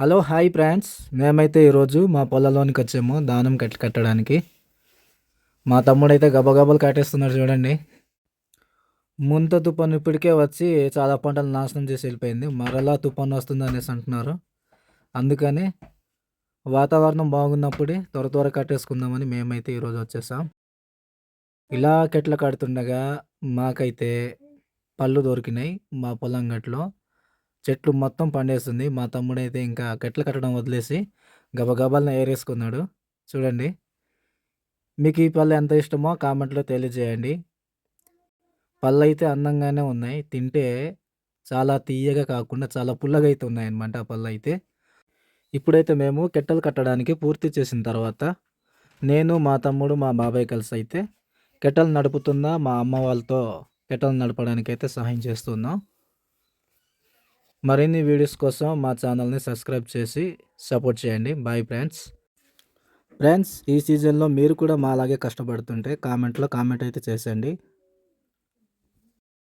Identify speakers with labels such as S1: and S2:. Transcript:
S1: Hello hi friends. మేమైతే ఈరోజు మా పొలంలోనికి వచ్చాము దానం కట్టి కట్టడానికి. మా తమ్ముడైతే గబగబలు కట్టేస్తున్నాడు చూడండి. ముంత తుఫాను ఇప్పటికే వచ్చి చాలా పంటలు నాశనం చేసి వెళ్ళిపోయింది. మరలా తుఫాను వస్తుంది అనేసి అంటున్నారు. అందుకని వాతావరణం బాగున్నప్పుడే త్వర త్వర కట్టేసుకుందామని మేమైతే ఈరోజు వచ్చేసాం. ఇలా కెట్ల కడుతుండగా మాకైతే పళ్ళు దొరికినాయి మా పొలం గట్లో. చెట్లు మొత్తం పండేస్తుంది. మా తమ్ముడైతే ఇంకా కట్టెలు కట్టడం వదిలేసి గబగబాలను ఏరేసుకున్నాడు. చూడండి. మీకు ఈ పళ్ళు ఎంత ఇష్టమో కామెంట్లో తెలియజేయండి. పళ్ళు అయితే అందంగానే ఉన్నాయి. తింటే చాలా తీయగా కాకుండా చాలా పుల్లగా అయితే ఉన్నాయి అన్నమాట ఆ పళ్ళు అయితే ఇప్పుడైతే మేము కెట్టెలు కట్టడానికి పూర్తి చేసిన తర్వాత నేను మా తమ్ముడు మా బాబాయ్ కలిసి అయితే కెట్టెలు నడుపుతున్నా మా అమ్మ వాళ్ళతో కెట్టెలు నడపడానికి అయితే సహాయం చేస్తున్నాం. మరిన్ని వీడియోస్ కోసం మా ఛానల్ని సబ్స్క్రైబ్ చేసి సపోర్ట్ చేయండి. బాయ్ ఫ్రెండ్స్ ఫ్రెండ్స్ ఈ సీజన్లో మీరు కూడా మా అలాగే కష్టపడుతుంటే కామెంట్లో కామెంట్ అయితే చేసేయండి.